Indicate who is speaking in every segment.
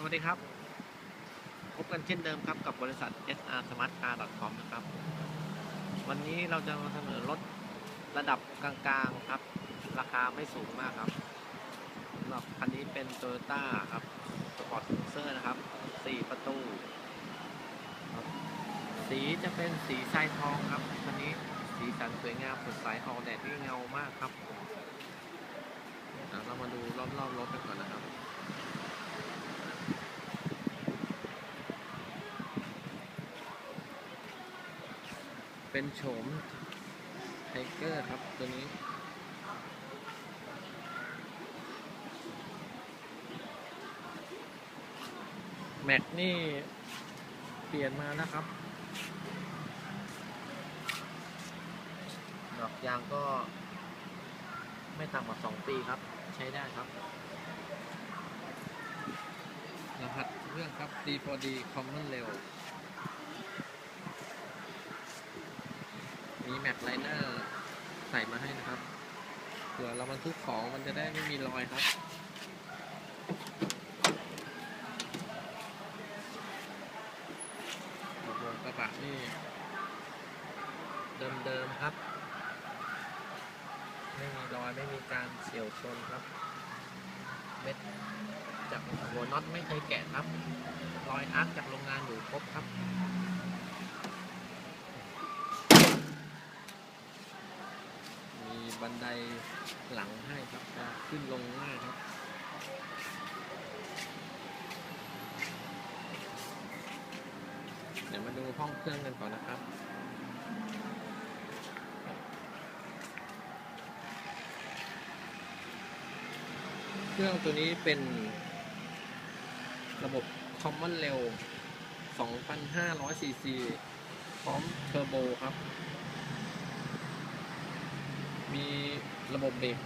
Speaker 1: สวัสดีครับ พบกันเช่นเดิมครับกับบริษัท SR Smart Car com นะครับ วันนี้เราจะมาเสนอรถระดับกลางๆครับ ราคาไม่สูงมากครับสำหรับคันนี้เป็น Toyota ครับ Sport Cruiser นะครับ 4 ประตูครับสีจะเป็นสีทรายทองครับ คันนี้สีสันสวยงามสดใสออกแดดที่เงามากครับเดี๋ยวเรามาดูรอบๆรถกันก่อนนะครับ เป็นโฉมไทเกอร์ครับตัวนี้แม็กนี่เปลี่ยนมานะครับ ดอกยางก็ไม่ต่ำกว่า 2 ปีครับ ใช้ได้ครับ รหัสเครื่องครับ D4D Common Rail แม็กไลเนอร์ใส่มาให้นะครับเผื่อเราบรรทุกของมันจะได้ไม่มีรอยครับกระโปรงกระบะนี่ เดิมๆครับ ไม่มีรอยไม่มีการเฉียวชนครับ เม็ดจากหัวน็อตไม่เคยแกะครับ รอยอาร์คจากโรงงานอยู่ครบครับ มี บันไดหลังให้ครับขึ้นลงง่ายครับเดี๋ยวมาดูห้องเครื่องกันก่อนนะครับเครื่องตัวนี้เป็นระบบ Common Rail 2,500 cc พร้อมเทอร์โบครับ มีระบบเบรก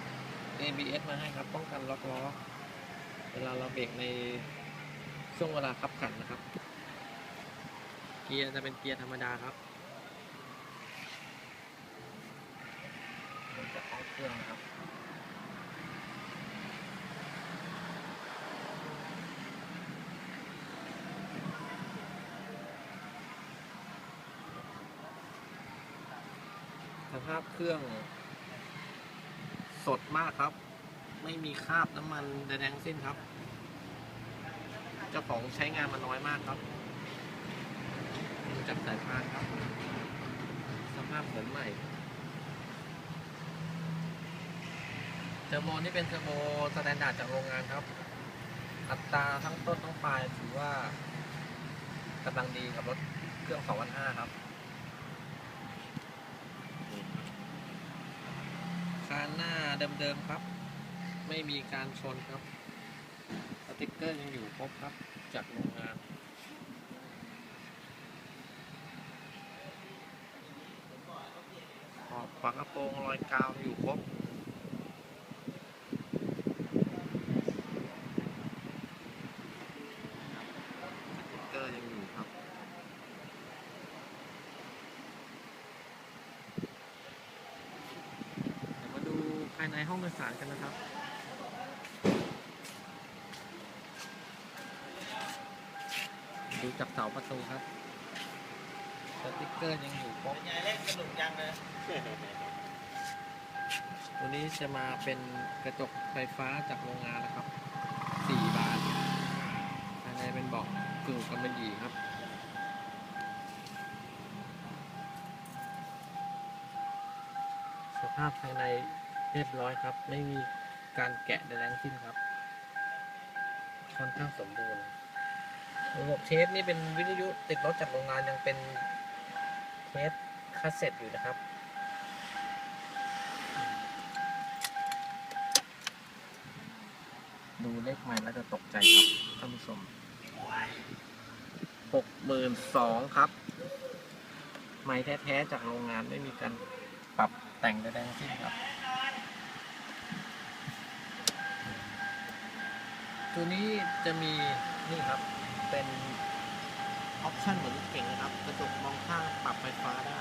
Speaker 1: ABS มาให้ครับ ป้องกันล็อกล้อ เวลาเราเบรกในช่วงเวลาขับขันนะครับ เกียร์จะเป็นเกียร์ธรรมดาครับมันจะเข้าเครื่องครับสภาพเครื่อง สดมากครับ ไม่มีคราบน้ำมันใดนังสิ้นครับ เจ้าของใช้งานมาน้อยมากครับดูจากสายพานครับ สภาพเหมือนใหม่เทอร์โบนี่เป็นเทอร์โบสแตนดาร์ดจากโรงงานครับอัตราทั้งต้นทั้งปลายถือว่ากำลังดีกับรถเครื่อง 2,500 ครับคาน หน้าเดิมๆครับ ไม่มีการชนครับ สติกเกอร์ยังอยู่ครบครับ จากโรงงานขอบฝากระโปรงรอยกาวอยู่ครบ สติ๊กเกอร์ยังอยู่ครับ เดี๋ยวมาดูภายในห้องโดยสารกันนะครับดูจากเสาประตูครับสติ๊กเกอร์ยังอยู่ครบ
Speaker 2: ยายเล่นสนุกจังเลย
Speaker 1: ตัวนี้จะมาเป็นกระจกไฟฟ้าจากโรงงานนะครับ 4 บานภายในเป็นเบอกกึ่งกำมะหยี่ครับสภาพภายใน เรียบร้อยครับ ไม่มีการแกะใดๆทั้งสิ้นครับ ค่อนข้างสมบูรณ์ ระบบเทปนี่เป็นวิทยุติดรถจากโรงงานยังเป็นเทปคาสเซ็ตอยู่นะครับดูเลขใหม่แล้วจะตกใจครับท่านผู้ชมหกหมื่นสองครับ ไม้แท้ ๆ จากโรงงานไม่มีการปรับแต่งใดๆทั้งสิ้นครับ ตัวนี้จะมีนี่ครับเป็นออปชั่นเหมือนรถเก่งนะครับกระจกมองข้างปรับไฟฟ้าได้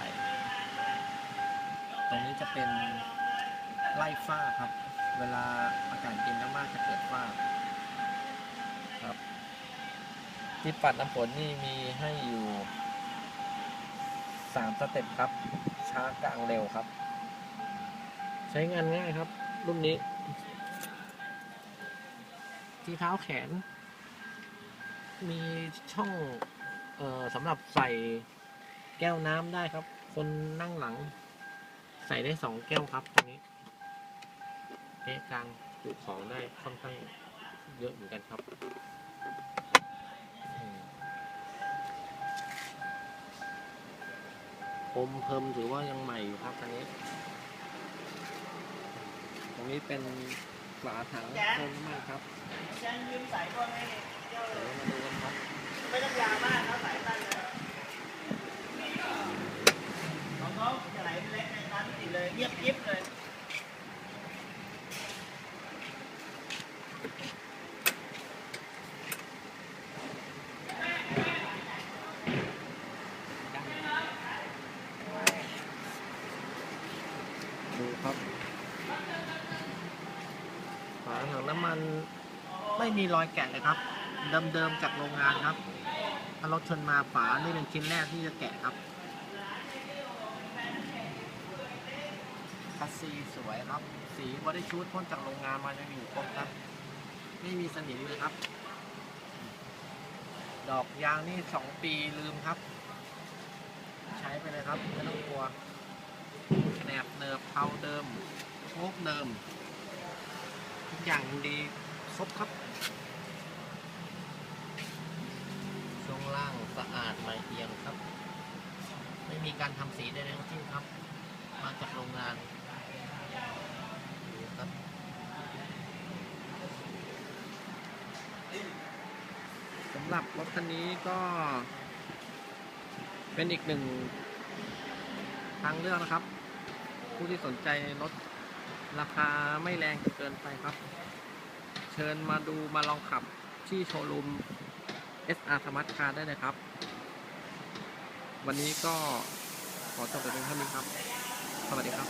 Speaker 1: ตรงนี้จะเป็นไล่ฝ้าครับ เวลาอากาศเย็นมากๆจะเกิดฝ้าครับ ที่ปัดน้ำฝนนี่มีให้อยู่สามสเต็ปครับ ช้ากลางเร็วครับ ใช้งานง่ายครับ รุ่นนี้ ที่เท้าแขน มีช่องเอ่อสำหรับใส่แก้วน้ำได้ครับ คนนั่งหลัง ใส่ได้สองแก้วครับตรงนี้เอ๊ะกลางจุของได้ค่อนข้างเยอะเหมือนกันครับอืมพรมเพิ่มถือว่ายังใหม่อยู่ครับอันนี้ ตรงนี้เป็น ฝาถังเพิ่มน้ำมันครับ
Speaker 2: ยังยืมสายก้นให้เจ้า
Speaker 1: เดี๋ยวมาดูกันครับ
Speaker 2: ไม่ต้องยาวมากครับสายสั้นเลยของเขาจะไหลเป็นเล็กในตามไม่ติดเลยเงียบกริบเลย
Speaker 1: ดูครับ ฝาถังน้ำมัน ไม่มีรอยแกะเลยครับ เดิมๆจากโรงงานครับถ้ารถชนมาฝานี่เป็นชิ้นแรกที่จะแกะครับคัสซีสวยครับ สีบอดี้ชูดพ่นจากโรงงานมายังอยู่ครบครับ ไม่มีสนิมเลยครับ ดอกยางนี่สองปีลืมครับ ใช้ไปเลยครับไม่ต้องกลัวแหนบเนิบเผาเดิมโชคเดิม ทุกอย่างดีครบครับ ช่วงล่างสะอาดไม่เอียงครับ ไม่มีการทำสีใดๆทั้งสิ้นครับ มาจากโรงงานครับสำหรับรถคันนี้ก็ เป็นอีกหนึ่งทางเลือกนะครับ ผู้ที่สนใจรถราคาไม่แรงจนเกินไปครับ เชิญมาดูมาลองขับที่โชว์รูม SR Smart Car ได้เลยครับ วันนี้ก็ขอจบแต่เพียงเท่านี้ครับ สวัสดีครับ